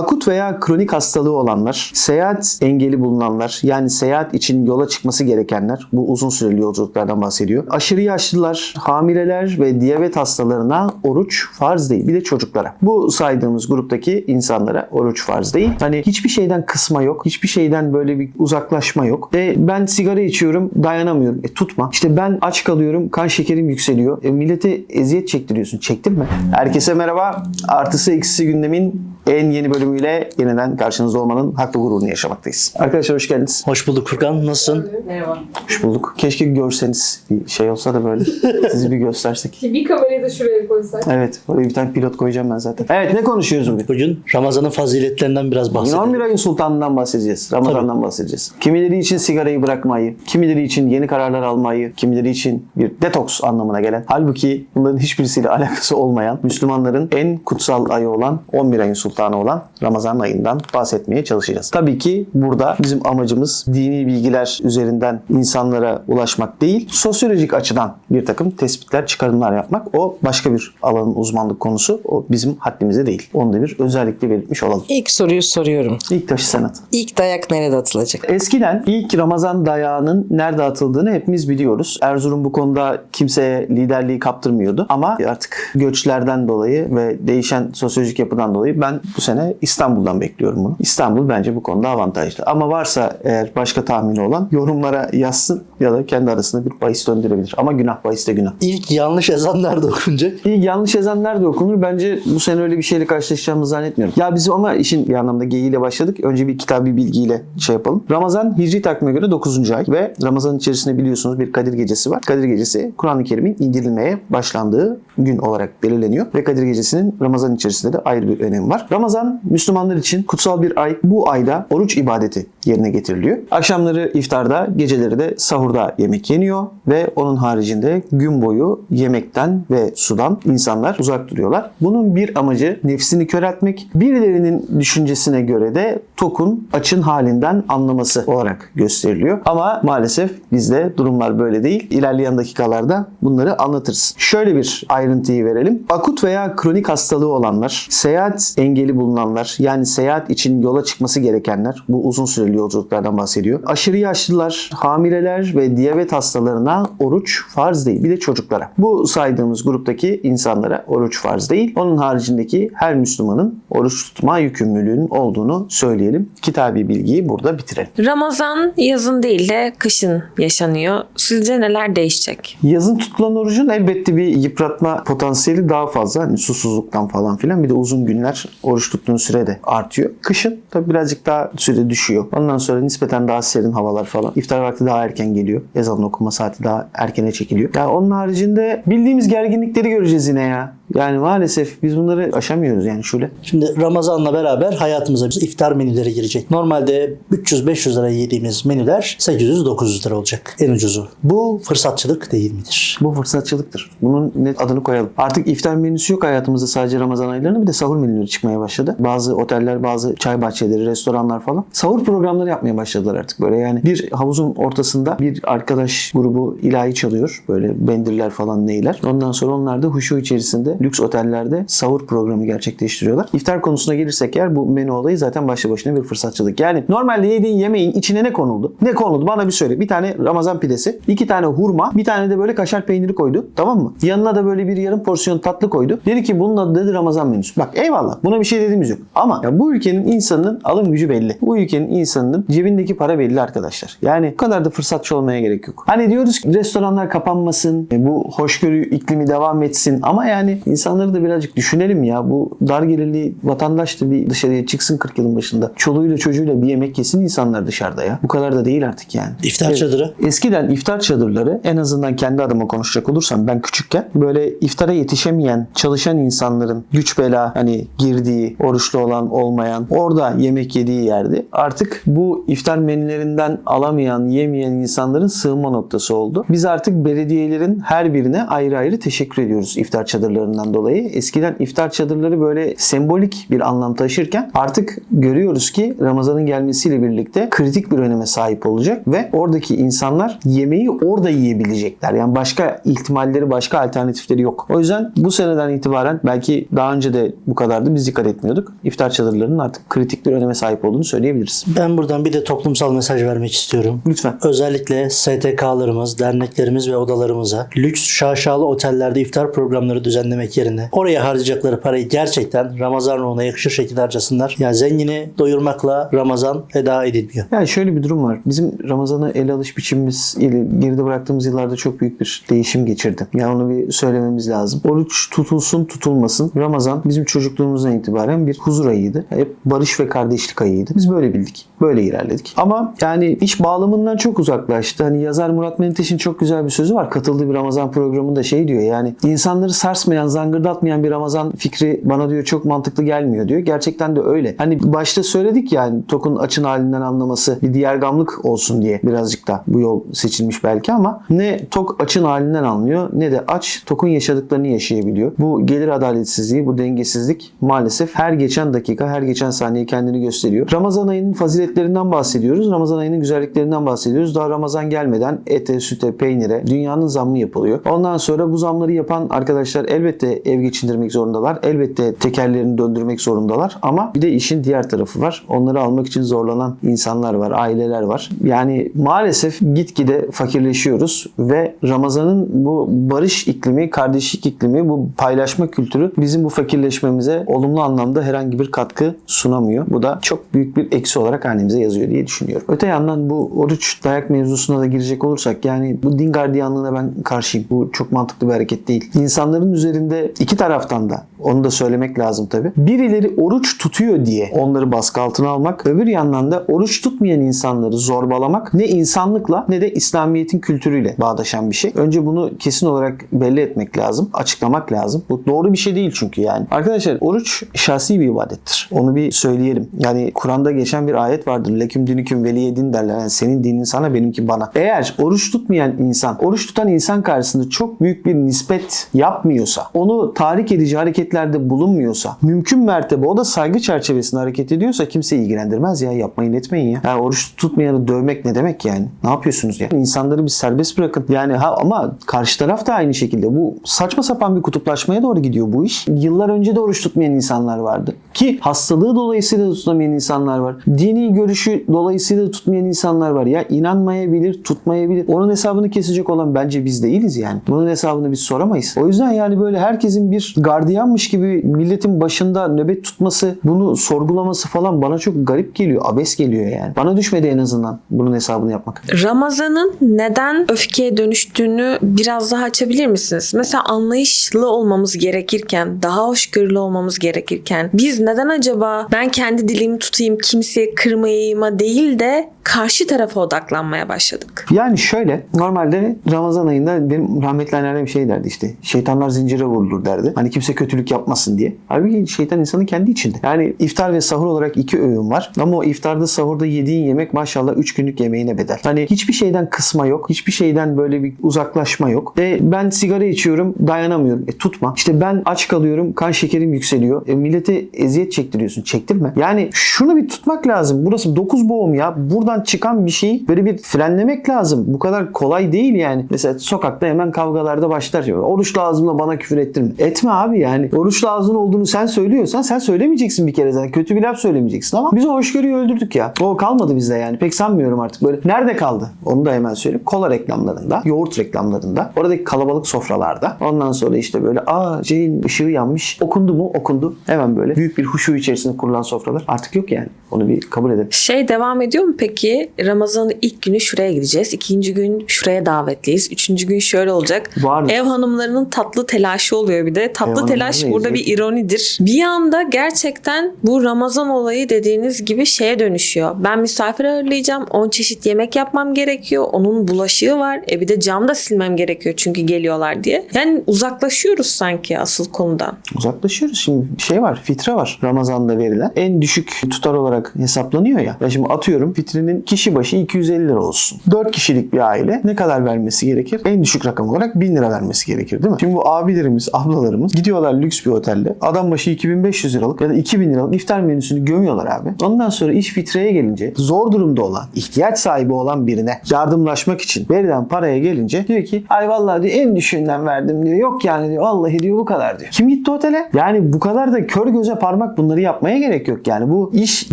Akut veya kronik hastalığı olanlar, seyahat engeli bulunanlar, yani seyahat için yola çıkması gerekenler, bu uzun süreli yolculuklardan bahsediyor. Aşırı yaşlılar, hamileler ve diyabet hastalarına oruç farz değil. Bir de çocuklara. Bu saydığımız gruptaki insanlara oruç farz değil. Hani hiçbir şeyden kısma yok. Hiçbir şeyden böyle bir uzaklaşma yok. E ben sigara içiyorum dayanamıyorum. E tutma. İşte ben aç kalıyorum kan şekerim yükseliyor. E millete eziyet çektiriyorsun. Çektin mi? Herkese merhaba. Artısı eksisi gündemin en yeni bölümüyle yeniden karşınızda olmanın haklı gururunu yaşamaktayız. Arkadaşlar hoş geldiniz. Hoş bulduk Furkan. Nasılsın? Merhaba. Hoş bulduk. Keşke görseniz bir şey olsa da böyle sizi bir göstersek. Bir kamerayı da şuraya koysak. Evet. Böyle bir tane pilot koyacağım ben zaten. Evet ne konuşuyoruz bugün? Bugün Ramazan'ın faziletlerinden biraz bahsedelim. 11 ayın sultanından bahsedeceğiz. Ramazan'dan bahsedeceğiz. Kimileri için sigarayı bırakmayı, kimileri için yeni kararlar almayı, kimileri için bir detoks anlamına gelen. Halbuki bunların hiçbirisiyle alakası olmayan Müslümanların en kutsal ayı olan 11 ayın sultanı olan Ramazan ayından bahsetmeye çalışacağız. Tabii ki burada bizim amacımız dini bilgiler üzerinden insanlara ulaşmak değil, sosyolojik açıdan bir takım tespitler, çıkarımlar yapmak. O başka bir alanın uzmanlık konusu. O bizim haddimize değil. Onu da bir özellikle belirtmiş olalım. İlk soruyu soruyorum. İlk taşı sen at. İlk dayak nerede atılacak? Eskiden ilk Ramazan dayağının nerede atıldığını hepimiz biliyoruz. Erzurum bu konuda kimseye liderliği kaptırmıyordu. Ama artık göçlerden dolayı ve değişen sosyolojik yapıdan dolayı ben bu sene İstanbul'dan bekliyorum bunu. İstanbul bence bu konuda avantajlı. Ama varsa eğer başka tahmini olan yorumlara yazsın ya da kendi arasında bir bahis döndürebilir. Ama günah bahis de günah. İlk yanlış ezan nerede okunacak? İlk yanlış ezan nerede okunur? Bence bu sene öyle bir şeyle karşılaşacağımızı zannetmiyorum. Ya biz ama işin bir anlamda geyiğiyle başladık. Önce bir kitabi bilgiyle şey yapalım. Ramazan Hicri takvime göre 9. ay ve Ramazan içerisinde biliyorsunuz bir Kadir Gecesi var. Kadir Gecesi Kur'an-ı Kerim'in indirilmeye başlandığı gün olarak belirleniyor ve Kadir Gecesi'nin Ramazan içerisinde de ayrı bir önemi var. Ramazan Müslümanlar için kutsal bir ay. Bu ayda oruç ibadeti yerine getiriliyor. Akşamları iftarda, geceleri de sahurda yemek yeniyor ve onun haricinde gün boyu yemekten ve sudan insanlar uzak duruyorlar. Bunun bir amacı nefsini köreltmek, birilerinin düşüncesine göre de tokun açın halinden anlaması olarak gösteriliyor. Ama maalesef bizde durumlar böyle değil. İlerleyen dakikalarda bunları anlatırız. Şöyle bir ayrıntıyı verelim. Akut veya kronik hastalığı olanlar, seyahat engeli bulunanlar, yani seyahat için yola çıkması gerekenler, bu uzun süreli yolculuklardan bahsediyor. Aşırı yaşlılar, hamileler ve diyabet hastalarına oruç farz değil. Bir de çocuklara. Bu saydığımız gruptaki insanlara oruç farz değil. Onun haricindeki her Müslümanın oruç tutma yükümlülüğünün olduğunu söyleyelim. Kitabi bilgiyi burada bitirelim. Ramazan yazın değil de kışın yaşanıyor. Sizce neler değişecek? Yazın tutulan orucun elbette bir yıpratma potansiyeli daha fazla. Hani susuzluktan falan filan. Bir de uzun günler oruç tuttuğun süre de artıyor. Kışın tabii birazcık daha süre düşüyor. Ondan sonra nispeten daha serin havalar falan. İftar vakti daha erken geliyor. Ezanın okuma saati daha erkene çekiliyor. Yani onun haricinde bildiğimiz gerginlikleri göreceğiz yine ya. Yani maalesef biz bunları aşamıyoruz yani şöyle. Şimdi Ramazan'la beraber hayatımıza biz iftar menüleri girecek. Normalde 300-500 lira yediğimiz menüler 800-900 lira olacak. En ucuzu. Bu fırsatçılık değil midir? Bu fırsatçılıktır. Bunun net adını koyalım. Artık iftar menüsü yok hayatımızda sadece Ramazan aylarında bir de sahur menüleri çıkmaya başladı. Bazı oteller, bazı çay bahçeleri, restoranlar falan sahur programları yapmaya başladılar artık böyle. Yani bir havuzun ortasında bir arkadaş grubu ilahi çalıyor. Böyle bendirler falan neyler. Ondan sonra onlar da huşu içerisinde lüks otellerde sahur programı gerçekleştiriyorlar. İftar konusuna gelirsek eğer bu menü olayı zaten başlı başına bir fırsatçılık. Yani normalde yediğin yemeğin içine ne konuldu? Ne konuldu? Bana bir söyle. Bir tane Ramazan pidesi, iki tane hurma, bir tane de böyle kaşar peyniri koydu. Tamam mı? Yanına da böyle bir yarım porsiyon tatlı koydu. Dedi ki bunun adı dedi Ramazan menüsü. Bak eyvallah. Buna bir şey dediğimiz yok. Ama ya bu ülkenin insanının alım gücü belli. Bu ülkenin insanının cebindeki para belli arkadaşlar. Yani bu kadar da fırsatçı olmaya gerek yok. Hani diyoruz ki restoranlar kapanmasın, e, bu hoşgörü iklimi devam etsin ama yani insanları da birazcık düşünelim ya. Bu dar gelirli vatandaş da bir dışarıya çıksın 40 yılın başında. Çoluğuyla çocuğuyla bir yemek yesin insanlar dışarıda ya. Bu kadar da değil artık yani. İftar Evet. çadırı. Eskiden iftar çadırları en azından kendi adıma konuşacak olursam ben küçükken böyle iftara yetişemeyen çalışan insanların güç bela hani girdiği oruçlu olan olmayan orada yemek yediği yerdi. Artık bu iftar menülerinden alamayan yemeyen insanların sığınma noktası oldu. Biz artık belediyelerin her birine ayrı ayrı teşekkür ediyoruz iftar çadırlarından olmasından dolayı eskiden iftar çadırları böyle sembolik bir anlam taşırken artık görüyoruz ki Ramazan'ın gelmesiyle birlikte kritik bir öneme sahip olacak ve oradaki insanlar yemeği orada yiyebilecekler. Yani başka ihtimalleri, başka alternatifleri yok. O yüzden bu seneden itibaren belki daha önce de bu kadardı biz dikkat etmiyorduk. İftar çadırlarının artık kritik bir öneme sahip olduğunu söyleyebiliriz. Ben buradan bir de toplumsal mesaj vermek istiyorum. Lütfen. Özellikle STK'larımız, derneklerimiz ve odalarımıza lüks şaşalı otellerde iftar programları düzenlemek yerine oraya harcayacakları parayı gerçekten Ramazan ruhuna yakışır şekilde harcasınlar. Yani zengini doyurmakla Ramazan eda edilmiyor. Yani şöyle bir durum var. Bizim Ramazan'ı ele alış biçimimiz geride bıraktığımız yıllarda çok büyük bir değişim geçirdi. Yani onu bir söylememiz lazım. Oruç tutulsun tutulmasın. Ramazan bizim çocukluğumuzdan itibaren bir huzur ayıydı. Hep barış ve kardeşlik ayıydı. Biz böyle bildik. Böyle ilerledik. Ama yani iş bağlamından çok uzaklaştı. Hani yazar Murat Menteş'in çok güzel bir sözü var. Katıldığı bir Ramazan programında şey diyor yani insanları sarsmayan, zangırdatmayan bir Ramazan fikri bana diyor çok mantıklı gelmiyor diyor. Gerçekten de öyle. Hani başta söyledik yani Tok'un açın halinden anlaması bir diğer gamlık olsun diye birazcık da bu yol seçilmiş belki ama ne Tok açın halinden anlıyor ne de aç Tok'un yaşadıklarını yaşayabiliyor. Bu gelir adaletsizliği, bu dengesizlik maalesef her geçen dakika, her geçen saniye kendini gösteriyor. Ramazan ayının faziletlerinden bahsediyoruz. Ramazan ayının güzelliklerinden bahsediyoruz. Daha Ramazan gelmeden ete, süte, peynire dünyanın zammı yapılıyor. Ondan sonra bu zamları yapan arkadaşlar elbette ev geçindirmek zorundalar. Elbette tekerlerini döndürmek zorundalar. Ama bir de işin diğer tarafı var. Onları almak için zorlanan insanlar var, aileler var. Yani maalesef gitgide fakirleşiyoruz ve Ramazan'ın bu barış iklimi, kardeşlik iklimi, bu paylaşma kültürü bizim bu fakirleşmemize olumlu anlamda herhangi bir katkı sunamıyor. Bu da çok büyük bir eksi olarak hanemize yazıyor diye düşünüyorum. Öte yandan bu oruç dayak mevzusuna da girecek olursak yani bu din gardiyanlığına ben karşıyım. Bu çok mantıklı bir hareket değil. İnsanların üzerinde iki taraftan da onu da söylemek lazım tabii. Birileri oruç tutuyor diye onları baskı altına almak, öbür yandan da oruç tutmayan insanları zorbalamak ne insanlıkla ne de İslamiyet'in kültürüyle bağdaşan bir şey. Önce bunu kesin olarak belli etmek lazım, açıklamak lazım. Bu doğru bir şey değil çünkü yani. Arkadaşlar oruç şahsi bir ibadettir. Onu bir söyleyelim. Yani Kur'an'da geçen bir ayet vardır. Leküm dinüküm veliye din derler. Yani senin dinin sana benimki bana. Eğer oruç tutmayan insan, oruç tutan insan karşısında çok büyük bir nispet yapmıyorsa, onu tahrik edici hareketlerde bulunmuyorsa, mümkün mertebe o da saygı çerçevesinde hareket ediyorsa kimse ilgilendirmez ya. Yapmayın etmeyin ya. Yani oruç tutmayanı dövmek ne demek yani? Ne yapıyorsunuz ya? İnsanları bir serbest bırakın. Yani ha ama karşı taraf da aynı şekilde. Bu saçma sapan bir kutuplaşmaya doğru gidiyor bu iş. Yıllar önce de oruç tutmayan insanlar vardı. Ki hastalığı dolayısıyla da tutamayan insanlar var. Dini görüşü dolayısıyla tutmayan insanlar var. Ya inanmayabilir, tutmayabilir. Onun hesabını kesecek olan bence biz değiliz yani. Bunun hesabını biz soramayız. O yüzden yani böyle herkesin bir gardiyanmış gibi milletin başında nöbet tutması, bunu sorgulaması falan bana çok garip geliyor. Abes geliyor yani. Bana düşmedi en azından bunun hesabını yapmak. Ramazan'ın neden öfkeye dönüştüğünü biraz daha açabilir misiniz? Mesela anlayışlı olmamız gerekirken, daha hoşgörülü olmamız gerekirken biz neden acaba ben kendi dilimi tutayım, kimseye kırmayayım değil de karşı tarafa odaklanmaya başladık? Yani şöyle normalde Ramazan ayında benim rahmetli anneannem şey derdi işte şeytanlar zincire vurulur derdi. Hani kimse kötülük yapmasın diye. Halbuki şeytan insanın kendi içinde. Yani iftar ve sahur olarak iki öğün var. Ama o iftarda sahurda yediğin yemek maşallah 3 günlük yemeğine bedel. Hani hiçbir şeyden kısma yok. Hiçbir şeyden böyle bir uzaklaşma yok. E ben sigara içiyorum dayanamıyorum. E tutma. İşte ben aç kalıyorum kan şekerim yükseliyor. E millete eziyet çektiriyorsun. Çektirme. Yani şunu bir tutmak lazım. Burası 9 boğum ya. Buradan çıkan bir şeyi böyle bir frenlemek lazım. Bu kadar kolay değil yani. Mesela sokakta hemen kavgalarda başlar. Oruçlu ağzımla bana küfür ettirme. Etme abi yani. Oruçlu ağzın olduğunu sen söylüyorsan sen söylemeyeceksin bir kere zaten. Kötü bir laf söylemeyeceksin ama biz o hoşgörüyü öldürdük ya. O kalmadı bizde yani. Pek sanmıyorum artık böyle. Nerede kaldı? Onu da hemen söyleyeyim. Kola reklamlarında, yoğurt reklamlarında, oradaki kalabalık sofralarda. Ondan sonra işte böyle aa şeyin ışığı yanmış. Okundu mu? Okundu. Hemen böyle büyük bir huşu içerisinde kurulan sofralar. Artık yok yani. Onu bir kabul edelim. Şey devam ediyor mu peki? Ramazan'ın ilk günü şuraya gideceğiz. ikinci gün şuraya davetliyiz. Üçüncü gün şöyle olacak. Var. Ev hanımlarının tatlı telaşı oluyor bir de. Tatlı Ev telaş Burada bir ironidir. Bir anda gerçekten bu Ramazan olayı dediğiniz gibi şeye dönüşüyor. Ben misafir ağırlayacağım. 10 çeşit yemek yapmam gerekiyor. Onun bulaşığı var. E bir de cam da silmem gerekiyor çünkü geliyorlar diye. Yani uzaklaşıyoruz sanki asıl konudan. Uzaklaşıyoruz. Şimdi şey var, fitre var Ramazan'da verilen. En düşük tutar olarak hesaplanıyor ya. Ya şimdi atıyorum fitrenin kişi başı 250 lira olsun. 4 kişilik bir aile ne kadar vermesi gerekir? En düşük rakam olarak 1000 lira vermesi gerekir değil mi? Şimdi bu abilerimiz, ablalarımız gidiyorlar lüks bir otelde. Adam başı 2500 liralık ya da 2000 liralık iftar menüsünü gömüyorlar abi. Ondan sonra iş fitreye gelince zor durumda olan, ihtiyaç sahibi olan birine yardımlaşmak için verilen paraya gelince diyor ki ay vallahi diyor en düşüğünden verdim diyor. Yok yani diyor vallahi diyor bu kadar diyor. Kim gitti otele? Yani bu kadar da kör göze parmak bunları yapmaya gerek yok yani. Bu iş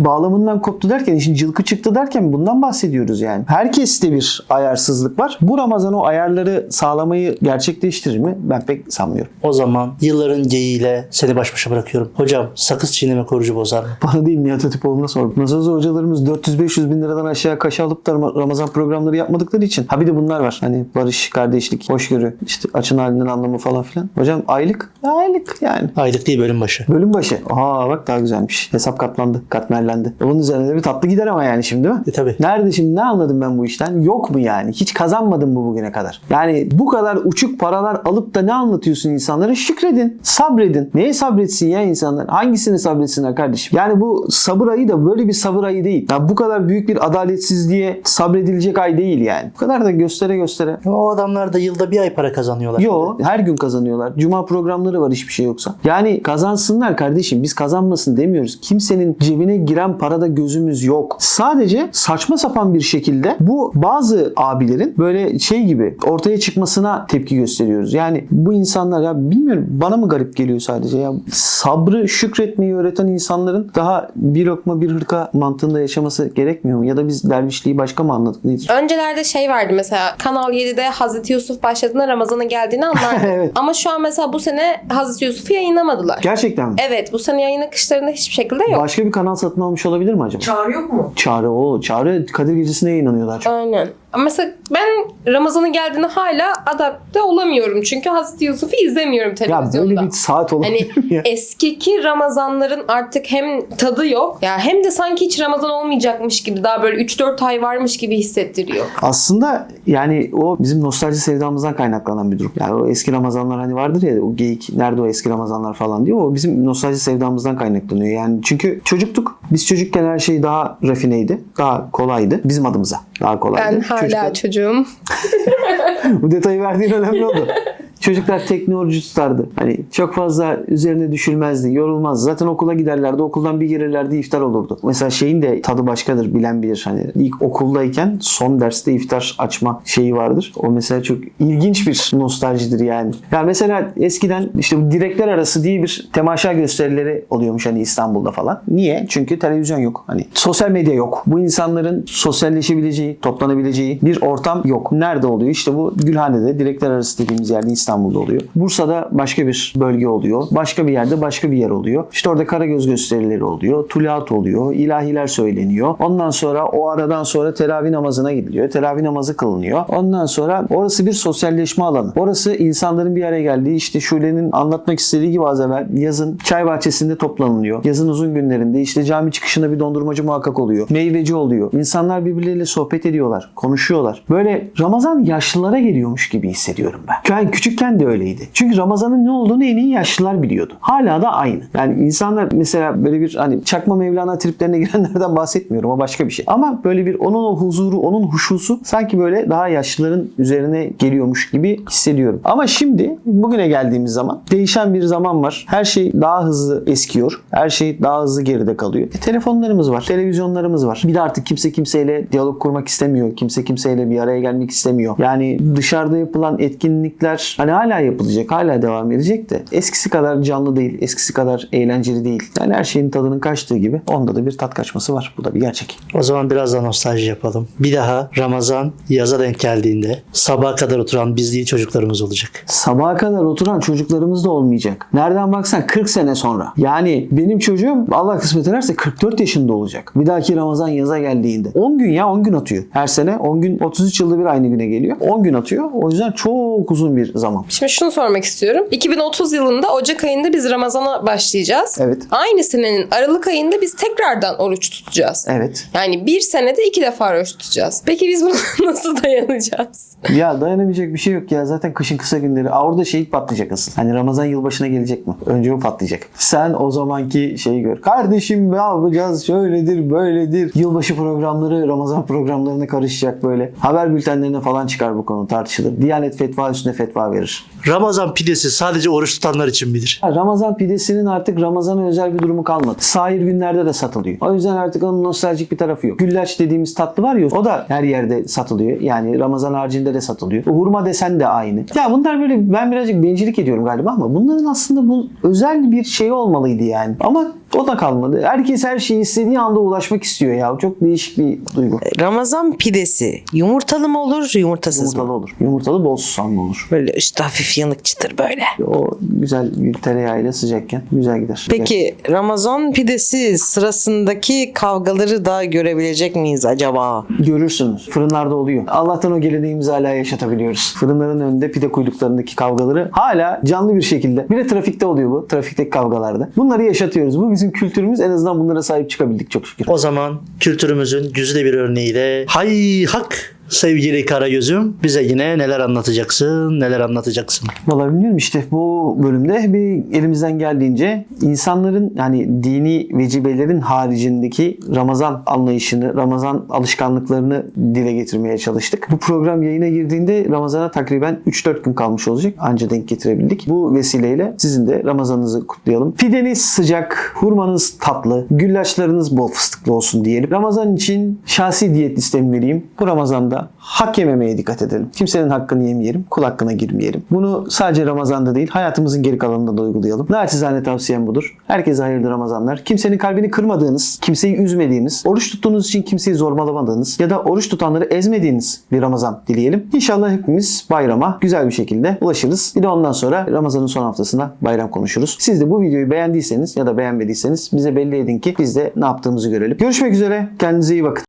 bağlamından koptu derken işin cılkı çıktı derken bundan bahsediyoruz yani. Herkeste bir ayarsızlık var. Bu Ramazan o ayarları sağlamayı gerçekleştirir mi? Ben pek sanmıyorum. O zaman yılların geyiğiyle seni baş başa bırakıyorum. Hocam sakız çiğneme korucu bozar mı? Bana değil Nihat Hatipoğlu'na sor. Nasıl hocalarımız 400-500 bin liradan aşağı kaşa alıp da Ramazan programları yapmadıkları için. Ha bir de bunlar var. Hani barış, kardeşlik, hoşgörü, işte açın halinden anlamı falan filan. Hocam aylık? Aylık yani. Aylık değil bölüm başı. Bölüm başı. Aa bak daha güzelmiş. Hesap katlandı, katmerlendi. Bunun üzerine de bir tatlı gider ama yani şimdi değil mi? E tabi. Nerede şimdi ne anladım ben bu işten? Yok mu yani? Hiç kazanmadın mı bugüne kadar? Yani bu kadar uçuk paralar alıp da ne anlatıyorsun insanlara? Şükredin, sabredin. Neye sabretsin ya insanlar? Hangisini sabretsinler kardeşim? Yani bu sabır ayı da böyle bir sabır ayı değil. Ya bu kadar büyük bir adaletsizliğe sabredilecek ay değil yani. Bu kadar da göstere göstere. O adamlar da yılda bir ay para kazanıyorlar. Yo her gün kazanıyorlar. Cuma programları var hiçbir şey yoksa. Yani kazansınlar kardeşim biz kazanmasın demiyoruz. Kimsenin cebine giren parada gözümüz yok. Sadece saçma sapan bir şekilde bu bazı abilerin böyle şey gibi ortaya çıkmasına tepki gösteriyoruz. Yani bu insanlar ya bilmiyorum bana mı garip geliyor sadece ya sabrı şükretmeyi öğreten insanların daha bir lokma bir hırka mantığında yaşaması gerekmiyor mu? Ya da biz dervişliği başka mı anladık? Nedir? Öncelerde şey vardı mesela Kanal 7'de Hazreti Yusuf başladığında Ramazan'ın geldiğini anlardı. Evet. Ama şu an mesela bu sene Hazreti Yusuf'u yayınlamadılar. Gerçekten mi? Evet bu sene yayın akışlarında hiçbir şekilde yok. Başka bir kanal satın almış olabilir mi acaba? Çağrı yok mu? Çağrı o. Çağrı Kadir Gecesi'ne yayınlanıyorlar çok. Aynen. Ama Mesela ben Ramazan'ın geldiğinde hala adapte olamıyorum. Çünkü Hazreti Yusuf'u izlemiyorum Ya televizyonda. böyle bir saat olabilir Hani ya? eskiki Ramazanların artık hem tadı yok ya hem de sanki hiç Ramazan olmayacakmış gibi daha böyle 3-4 ay varmış gibi hissettiriyor. Aslında yani o bizim nostalji sevdamızdan kaynaklanan bir durum. Yani o eski Ramazanlar hani vardır ya o geyik nerede o eski Ramazanlar falan diyor. O bizim nostalji sevdamızdan kaynaklanıyor. Yani çünkü çocuktuk. Biz çocukken her şey daha rafineydi. Daha kolaydı. Bizim adımıza daha kolaydı. Ben hala Çocuklar- و دیتی واردین الان نمی‌دونن Çocuklar teknoloji tutardı. Hani çok fazla üzerine düşülmezdi, yorulmazdı. Zaten okula giderlerdi, okuldan bir gelirlerdi iftar olurdu. Mesela şeyin de tadı başkadır, bilen bilir. Hani ilk okuldayken son derste iftar açma şeyi vardır. O mesela çok ilginç bir nostaljidir yani. Ya mesela eskiden işte bu direkler arası diye bir temaşa gösterileri oluyormuş hani İstanbul'da falan. Niye? Çünkü televizyon yok. Hani sosyal medya yok. Bu insanların sosyalleşebileceği, toplanabileceği bir ortam yok. Nerede oluyor? İşte bu Gülhane'de direkler arası dediğimiz yerde İstanbul'da oluyor. Bursa'da başka bir bölge oluyor. Başka bir yerde başka bir yer oluyor. İşte orada Karagöz gösterileri oluyor. Tulat oluyor. ilahiler söyleniyor. Ondan sonra o aradan sonra teravih namazına gidiliyor. Teravih namazı kılınıyor. Ondan sonra orası bir sosyalleşme alanı. Orası insanların bir araya geldiği işte Şule'nin anlatmak istediği gibi az evvel yazın çay bahçesinde toplanılıyor. Yazın uzun günlerinde işte cami çıkışında bir dondurmacı muhakkak oluyor. Meyveci oluyor. İnsanlar birbirleriyle sohbet ediyorlar. Konuşuyorlar. Böyle Ramazan yaşlılara geliyormuş gibi hissediyorum ben. Yani küçükken de öyleydi. Çünkü Ramazan'ın ne olduğunu en iyi yaşlılar biliyordu. Hala da aynı. Yani insanlar mesela böyle bir hani çakma Mevlana triplerine girenlerden bahsetmiyorum. O başka bir şey. Ama böyle bir onun o huzuru, onun huşusu sanki böyle daha yaşlıların üzerine geliyormuş gibi hissediyorum. Ama şimdi bugüne geldiğimiz zaman değişen bir zaman var. Her şey daha hızlı eskiyor. Her şey daha hızlı geride kalıyor. E, telefonlarımız var. Televizyonlarımız var. Bir de artık kimse kimseyle diyalog kurmak istemiyor. Kimse kimseyle bir araya gelmek istemiyor. Yani dışarıda yapılan etkinlikler hani hala yapılacak. Hala devam edecek de eskisi kadar canlı değil. Eskisi kadar eğlenceli değil. Yani her şeyin tadının kaçtığı gibi onda da bir tat kaçması var. Bu da bir gerçek. O zaman biraz da nostalji yapalım. Bir daha Ramazan yaza denk geldiğinde sabaha kadar oturan biz değil çocuklarımız olacak. Sabaha kadar oturan çocuklarımız da olmayacak. Nereden baksan 40 sene sonra. Yani benim çocuğum Allah kısmet ederse 44 yaşında olacak. Bir dahaki Ramazan yaza geldiğinde. 10 gün ya 10 gün atıyor. Her sene 10 gün 33 yılda bir aynı güne geliyor. 10 gün atıyor. O yüzden çok uzun bir zaman. Tamam. Şimdi şunu sormak istiyorum. 2030 yılında Ocak ayında biz Ramazan'a başlayacağız. Evet. Aynı senenin Aralık ayında biz tekrardan oruç tutacağız. Evet. Yani bir senede iki defa oruç tutacağız. Peki biz buna nasıl dayanacağız? Ya dayanamayacak bir şey yok ya. Zaten kışın kısa günleri. Aa, orada şey patlayacak asıl. Hani Ramazan yılbaşına gelecek mi? Önce o patlayacak. Sen o zamanki şeyi gör. Kardeşim ne yapacağız? Şöyledir, böyledir. Yılbaşı programları Ramazan programlarına karışacak böyle. Haber bültenlerine falan çıkar bu konu tartışılır. Diyanet fetva üstüne fetva verir. Ramazan pidesi sadece oruç tutanlar için midir? Ramazan pidesinin artık Ramazan'a özel bir durumu kalmadı. Sahir günlerde de satılıyor. O yüzden artık onun nostaljik bir tarafı yok. Güllaç dediğimiz tatlı var ya o da her yerde satılıyor. Yani Ramazan haricinde de satılıyor. Hurma desen de aynı. Ya bunlar böyle ben birazcık bencillik ediyorum galiba ama bunların aslında bu özel bir şey olmalıydı yani. Ama o da kalmadı. Herkes her şeyi istediği anda ulaşmak istiyor ya. Çok değişik bir duygu. Ramazan pidesi yumurtalı mı olur yumurtasız Yumurtalı mı? olur. Yumurtalı bol susamlı olur. Böyle üstü hafif yanık çıtır böyle. O güzel bir tereyağıyla sıcakken güzel gider. Peki Ramazan pidesi sırasındaki kavgaları da görebilecek miyiz acaba? Görürsünüz. Fırınlarda oluyor. Allah'tan o geleneğimizi hala yaşatabiliyoruz. Fırınların önünde pide kuyruklarındaki kavgaları hala canlı bir şekilde. Bir de trafikte oluyor bu. Trafikteki kavgalarda. Bunları yaşatıyoruz. Bu bizim kültürümüz. En azından bunlara sahip çıkabildik çok şükür. O zaman kültürümüzün güzide bir örneğiyle hay hak sevgili Karagöz'üm bize yine neler anlatacaksın neler anlatacaksın. Vallahi bilmiyorum işte bu bölümde bir elimizden geldiğince insanların yani dini vecibelerin haricindeki Ramazan anlayışını, Ramazan alışkanlıklarını dile getirmeye çalıştık. Bu program yayına girdiğinde Ramazan'a takriben 3-4 gün kalmış olacak. Anca denk getirebildik. Bu vesileyle sizin de Ramazanınızı kutlayalım. Pideniz sıcak, hurmanız tatlı, güllaçlarınız bol fıstıklı olsun diyelim. Ramazan için şahsi diyet listemi vereyim. Bu Ramazan'da hak yememeye dikkat edelim. Kimsenin hakkını yemeyelim, kul hakkına girmeyelim. Bunu sadece Ramazan'da değil, hayatımızın geri kalanında da uygulayalım. Naçizane tavsiyem budur. Herkese hayırlı Ramazanlar. Kimsenin kalbini kırmadığınız, kimseyi üzmediğiniz, oruç tuttuğunuz için kimseyi zorbalamadığınız ya da oruç tutanları ezmediğiniz bir Ramazan dileyelim. İnşallah hepimiz bayrama güzel bir şekilde ulaşırız. Bir de ondan sonra Ramazan'ın son haftasında bayram konuşuruz. Siz de bu videoyu beğendiyseniz ya da beğenmediyseniz bize belli edin ki biz de ne yaptığımızı görelim. Görüşmek üzere. Kendinize iyi bakın.